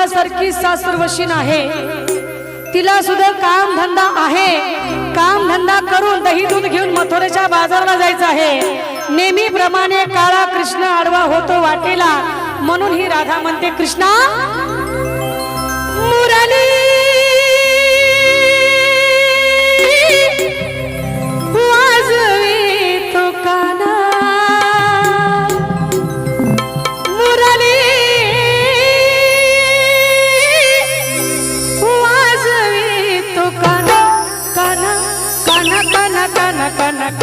तुमच्यासारखी सासरवशी आहे. तिला सुद्धा काम धंदा आहे. काम धंदा करून दही दूध घेऊन मथुरेच्या बाजारला जायचं आहे. नेहमीप्रमाणे काळा कृष्ण आडवा होतो वाटेला. म्हणून ही राधा म्हणते कृष्णा ಕನಕ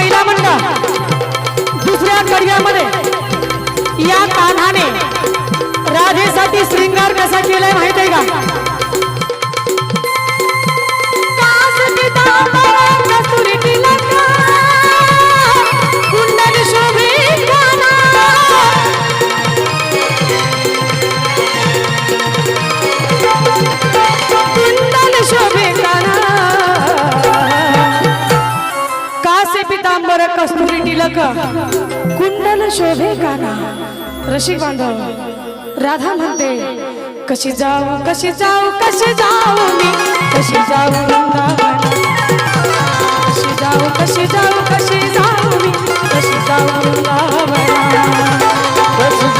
महिला मंडळ दुसऱ्या कडव्यामध्ये या कान्हाने राधेसाठी श्रृंगार कसा केलाय माहीत आहे का? शोभे काना रशी बांधव राधा म्हणते कशी जाऊ कशी जाऊ कशी जाऊ मी? कशी जाऊ कशी जाऊ कशी जाऊ कशी जाऊ मी? कशी जाऊ कशी